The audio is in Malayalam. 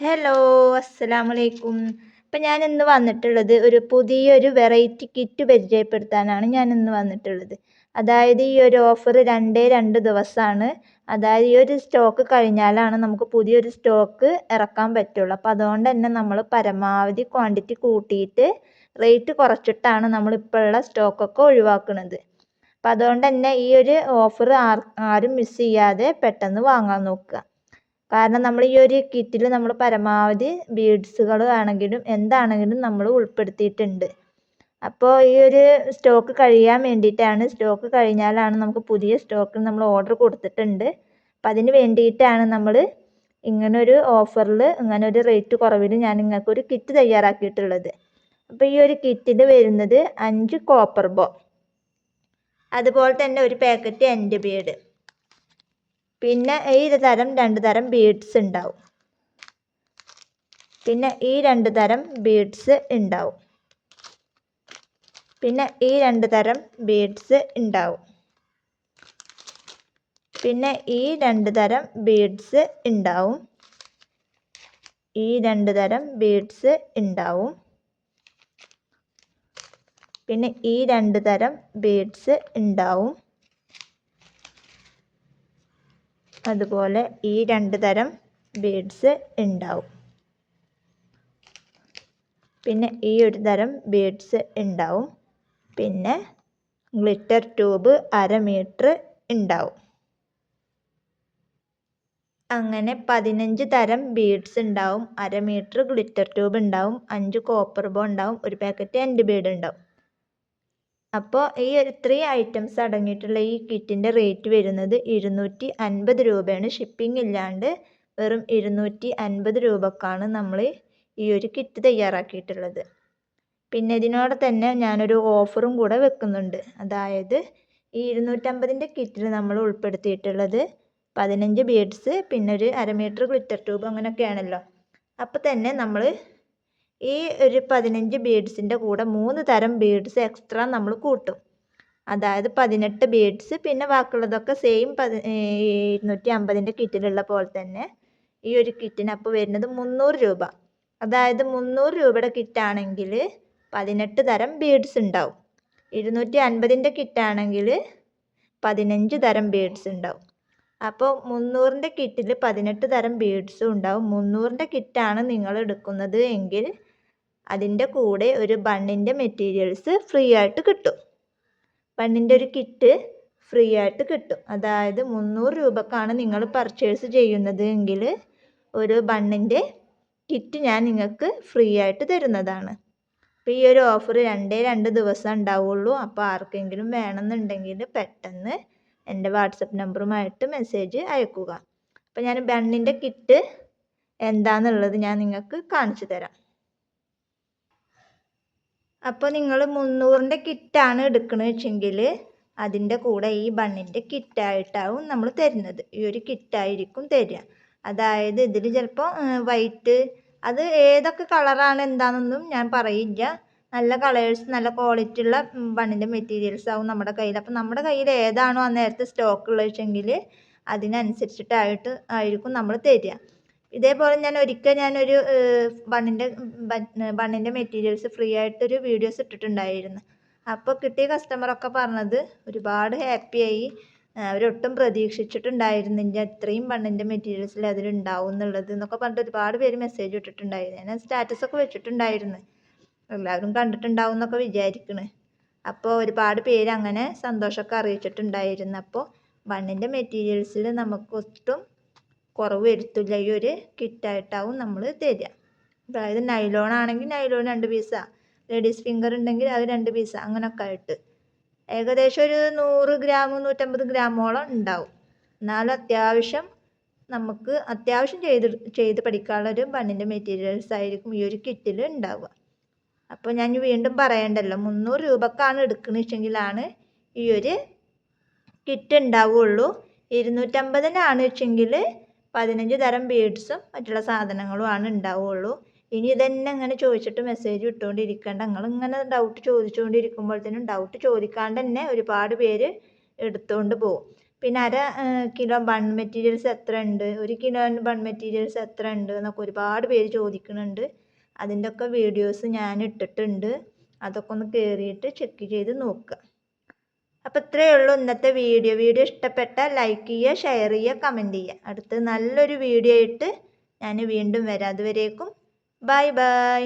ഹലോ അസ്സലാമു അലൈക്കും ഇപ്പം ഞാൻ ഇന്ന് വന്നിട്ടുള്ളത് ഒരു പുതിയൊരു വെറൈറ്റി കിറ്റ് പരിചയപ്പെടുത്താനാണ് ഞാൻ ഇന്ന് വന്നിട്ടുള്ളത്. അതായത് ഈ ഒരു ഓഫർ രണ്ടേ രണ്ട് ദിവസമാണ്. അതായത് ഈ ഒരു സ്റ്റോക്ക് കഴിഞ്ഞാലാണ് നമുക്ക് പുതിയൊരു സ്റ്റോക്ക് ഇറക്കാൻ പറ്റുള്ളൂ. അപ്പോൾ അതുകൊണ്ട് തന്നെ നമ്മൾ പരമാവധി ക്വാണ്ടിറ്റി കൂട്ടിയിട്ട് റേറ്റ് കുറച്ചിട്ടാണ് നമ്മൾ ഇപ്പോഴുള്ള സ്റ്റോക്കൊക്കെ ഒഴിവാക്കുന്നത്. അപ്പം അതുകൊണ്ട് തന്നെ ഈ ഒരു ഓഫർ ആരും മിസ് ചെയ്യാതെ പെട്ടെന്ന് വാങ്ങാൻ നോക്കുക. കാരണം നമ്മൾ ഈ ഒരു കിറ്റിൽ നമ്മൾ പരമാവധി ബീഡ്സുകൾ ആണെങ്കിലും എന്താണെങ്കിലും നമ്മൾ ഉൾപ്പെടുത്തിയിട്ടുണ്ട്. അപ്പോൾ ഈ ഒരു സ്റ്റോക്ക് കഴിയാൻ വേണ്ടിയിട്ടാണ് സ്റ്റോക്ക് കഴിഞ്ഞാലാണ് നമുക്ക് പുതിയ സ്റ്റോക്ക് നമ്മൾ ഓർഡർ കൊടുത്തിട്ടുണ്ട്. അപ്പം അതിന് വേണ്ടിയിട്ടാണ് നമ്മൾ ഇങ്ങനൊരു ഓഫറിൽ ഒരു റേറ്റ് കുറവിൽ ഞാൻ നിങ്ങൾക്ക് ഒരു കിറ്റ് തയ്യാറാക്കിയിട്ടുള്ളത്. അപ്പോൾ ഈ ഒരു കിറ്റിൽ വരുന്നത് അഞ്ച് കോപ്പർ ബോ. അതുപോലെ തന്നെ ഒരു പാക്കറ്റ് എന്റെ ബീഡ്. പിന്നെ ഈ തരം രണ്ട് തരം ബീഡ്സ് ഉണ്ടാവും പിന്നെ ഈ രണ്ട് തരം ബീഡ്സ് ഉണ്ടാവും പിന്നെ ഈ രണ്ട് തരം ബീഡ്സ് ഉണ്ടാവും പിന്നെ ഈ രണ്ട് തരം ബീഡ്സ് ഉണ്ടാവും ഈ രണ്ട് തരം ബീഡ്സ് ഉണ്ടാവും പിന്നെ ഈ രണ്ട് തരം ബീഡ്സ് ഉണ്ടാവും അതുപോലെ ഈ രണ്ട് തരം ബീഡ്സ് ഉണ്ടാവും. പിന്നെ ഈ ഒരു തരം ബീഡ്സ് ഉണ്ടാവും. പിന്നെ ഗ്ലിറ്റർ ട്യൂബ് അര മീറ്റർ ഉണ്ടാവും. അങ്ങനെ പതിനഞ്ച് തരം ബീഡ്സ് ഉണ്ടാവും. അര മീറ്റർ ഗ്ലിറ്റർ ട്യൂബ് ഉണ്ടാവും. അഞ്ച് കോപ്പർ ബോ ഉണ്ടാവും. ഒരു പാക്കറ്റ് എൻഡ് ബീഡ് ഉണ്ടാവും അപ്പോൾ ഈ ഇത്രയും ഐറ്റംസ് അടങ്ങിയിട്ടുള്ള ഈ കിറ്റിന്റെ റേറ്റ് വരുന്നത് ഇരുന്നൂറ്റി അൻപത് രൂപയാണ്. ഷിപ്പിംഗ് ഇല്ലാണ്ട് വെറും ഇരുന്നൂറ്റി അൻപത് രൂപക്കാണ് നമ്മൾ ഈ ഒരു കിറ്റ് തയ്യാറാക്കിയിട്ടുള്ളത്. പിന്നെ ഇതിനോട് തന്നെ ഞാനൊരു ഓഫറും കൂടെ വെക്കുന്നുണ്ട്. അതായത് ഈ ഇരുന്നൂറ്റമ്പതിന്റെ കിറ്റിൽ നമ്മൾ ഉൾപ്പെടുത്തിയിട്ടുള്ളത് പതിനഞ്ച് ബീഡ്സ് പിന്നെ ഒരു മീറ്റർ ഗ്ലിറ്റർ ട്യൂബ് അങ്ങനെയൊക്കെയാണല്ലോ അപ്പോൾ തന്നെ നമ്മൾ ഈ ഒരു പതിനഞ്ച് ബീഡ്സിന്റെ കൂടെ മൂന്ന് തരം ബീഡ്സ് എക്സ്ട്രാ നമ്മൾ കൂട്ടും. അതായത് പതിനെട്ട് ബീഡ്സ് പിന്നെ ബാക്കിയുള്ളതൊക്കെ സെയിം പതി ഇരുന്നൂറ്റി അമ്പതിന്റെ കിറ്റിലുള്ള പോലെ തന്നെ ഈ ഒരു കിറ്റിന് അപ്പോൾ വരുന്നത് മുന്നൂറ് രൂപ. അതായത് മുന്നൂറ് രൂപയുടെ കിറ്റാണെങ്കിൽ പതിനെട്ട് തരം ബീഡ്സ് ഉണ്ടാവും. ഇരുന്നൂറ്റി അൻപതിന്റെ കിറ്റാണെങ്കിൽ പതിനഞ്ച് തരം ബീഡ്സ് ഉണ്ടാവും. അപ്പോൾ മുന്നൂറിന്റെ കിറ്റിൽ പതിനെട്ട് തരം ബീഡ്സും ഉണ്ടാവും. മുന്നൂറിന്റെ കിറ്റാണ് നിങ്ങൾ എടുക്കുന്നത് എങ്കിൽ അതിന്റെ കൂടെ ഒരു ബണ്ണിന്റെ മെറ്റീരിയൽസ് ഫ്രീ ആയിട്ട് കിട്ടും. ബണ്ണിന്റെ ഒരു കിറ്റ് ഫ്രീ ആയിട്ട് കിട്ടും. അതായത് മുന്നൂറ് രൂപക്കാണ് നിങ്ങൾ പർച്ചേസ് ചെയ്യുന്നത് എങ്കിൽ ഒരു ബണ്ണിന്റെ കിറ്റ് ഞാൻ നിങ്ങൾക്ക് ഫ്രീ ആയിട്ട് തരുന്നതാണ്. അപ്പോൾ ഈ ഒരു ഓഫർ രണ്ടേ രണ്ട് ദിവസം ഉണ്ടാവുള്ളൂ. അപ്പോൾ ആർക്കെങ്കിലും വേണമെന്നുണ്ടെങ്കിൽ പെട്ടെന്ന് എന്റെ വാട്സപ്പ് നമ്പറുമായിട്ട് മെസ്സേജ് അയക്കുക. അപ്പോൾ ഞാൻ ബണ്ണിന്റെ കിറ്റ് എന്താണെന്നുള്ളത് ഞാൻ നിങ്ങൾക്ക് കാണിച്ചു തരാം. അപ്പോൾ നിങ്ങൾ മുന്നൂറിന്റെ കിറ്റാണ് എടുക്കണത് വെച്ചെങ്കിൽ അതിന്റെ കൂടെ ഈ ബണ്ണിന്റെ കിറ്റായിട്ടാവും നമ്മൾ തരുന്നത്. ഈ ഒരു കിറ്റായിരിക്കും തരിക. അതായത് ഇതിൽ ചിലപ്പോൾ വൈറ്റ് അത് ഏതൊക്കെ കളറാണ് എന്താണെന്നൊന്നും ഞാൻ പറയില്ല. നല്ല കളേഴ്സ് നല്ല ക്വാളിറ്റി ഉള്ള ബണ്ണിന്റെ മെറ്റീരിയൽസ് ആവും നമ്മുടെ കയ്യിൽ അപ്പോൾ നമ്മുടെ കയ്യിൽ ഏതാണോ ആ നേരത്തെ സ്റ്റോക്ക് ഉള്ളത് വെച്ചെങ്കിൽ അതിനനുസരിച്ചിട്ടായിട്ട് ആയിരിക്കും നമ്മൾ തരിക. ഇതേപോലെ ഞാൻ ഒരിക്കൽ ഞാനൊരു ബണ്ണിന്റെ ബണ്ണിന്റെ മെറ്റീരിയൽസ് ഫ്രീ ആയിട്ടൊരു വീഡിയോസ് ഇട്ടിട്ടുണ്ടായിരുന്നു. അപ്പോൾ കിട്ടിയ കസ്റ്റമറൊക്കെ പറഞ്ഞത് ഒരുപാട് ഹാപ്പിയായി അവരൊട്ടും പ്രതീക്ഷിച്ചിട്ടുണ്ടായിരുന്നില്ല ഇത്രയും ബണ്ണിന്റെ മെറ്റീരിയൽസിൽ അതിലുണ്ടാവും എന്നുള്ളത് എന്നൊക്കെ പറഞ്ഞിട്ട് ഒരുപാട് പേര് മെസ്സേജ് ഇട്ടിട്ടുണ്ടായിരുന്നു. ഞാൻ സ്റ്റാറ്റസൊക്കെ വെച്ചിട്ടുണ്ടായിരുന്നു. എല്ലാവരും കണ്ടിട്ടുണ്ടാവും എന്നൊക്കെ വിചാരിക്കണേ. അപ്പോൾ ഒരുപാട് പേര് അങ്ങനെ സന്തോഷമൊക്കെ അറിയിച്ചിട്ടുണ്ടായിരുന്നു. അപ്പോൾ ബണ്ണിന്റെ മെറ്റീരിയൽസിൽ നമുക്ക് ഒട്ടും കുറവ് വരുത്തില്ല. ഈ ഒരു കിറ്റായിട്ടാവും നമ്മൾ തരിക. അതായത് നൈലോൺ ആണെങ്കിൽ നൈലോൺ രണ്ട് പീസാണ് ലേഡീസ് ഫിംഗർ ഉണ്ടെങ്കിൽ അത് രണ്ട് പീസ് അങ്ങനെയൊക്കെ ആയിട്ട്. ഏകദേശം ഒരു നൂറ് ഗ്രാം നൂറ്റമ്പത് ഗ്രാമോളം ഉണ്ടാവും. എന്നാലും അത്യാവശ്യം നമുക്ക് അത്യാവശ്യം ചെയ്ത് ചെയ്ത് പഠിക്കാനുള്ളൊരു ബണ്ണിന്റെ മെറ്റീരിയൽസ് ആയിരിക്കും ഈ ഒരു കിറ്റിൽ ഉണ്ടാവുക. അപ്പോൾ ഞാൻ വീണ്ടും പറയണ്ടല്ലോ മുന്നൂറ് രൂപക്കാണ് എടുക്കുന്നത് വെച്ചെങ്കിലാണ് ഈ ഒരു കിറ്റ് ഉണ്ടാവുകയുള്ളൂ ഇരുന്നൂറ്റമ്പതിനാണ് വെച്ചെങ്കിൽ പതിനഞ്ച് തരം ബീഡ്സും മറ്റുള്ള സാധനങ്ങളുമാണ് ഉണ്ടാവുകയുള്ളൂ ഇനി ഇതന്നെ ഇങ്ങനെ ചോദിച്ചിട്ട് മെസ്സേജ് ഇട്ടുകൊണ്ടിരിക്കേണ്ട നിങ്ങൾ ഇങ്ങനെ ഡൗട്ട് ചോദിച്ചുകൊണ്ടിരിക്കുമ്പോഴത്തേനും ഡൗട്ട് ചോദിക്കാണ്ട് തന്നെ ഒരുപാട് പേര് എടുത്തുകൊണ്ട് പോകും പിന്നെ അര കിലോ ബൺ മെറ്റീരിയൽസ് എത്ര ഉണ്ട്? ഒരു കിലോ ബൺ മെറ്റീരിയൽസ് എത്ര ഉണ്ട്? എന്നൊക്കെ ഒരുപാട് പേര് ചോദിക്കുന്നുണ്ട്. അതിന്റെ ഒക്കെ വീഡിയോസ് ഞാൻ ഇട്ടിട്ടുണ്ട്. അതൊക്കെ ഒന്ന് കയറിയിട്ട് ചെക്ക് ചെയ്ത് നോക്കുക. അപ്പോൾ ഇത്രയേ ഉള്ളൂ ഇന്നത്തെ വീഡിയോ. വീഡിയോ ഇഷ്ടപ്പെട്ട ലൈക്ക് ചെയ്യുക ഷെയർ ചെയ്യുക കമന്റ് ചെയ്യുക. അടുത്ത നല്ലൊരു വീഡിയോ ആയിട്ട് ഞാൻ വീണ്ടും വരാം. അതുവരേക്കും ബൈ ബൈ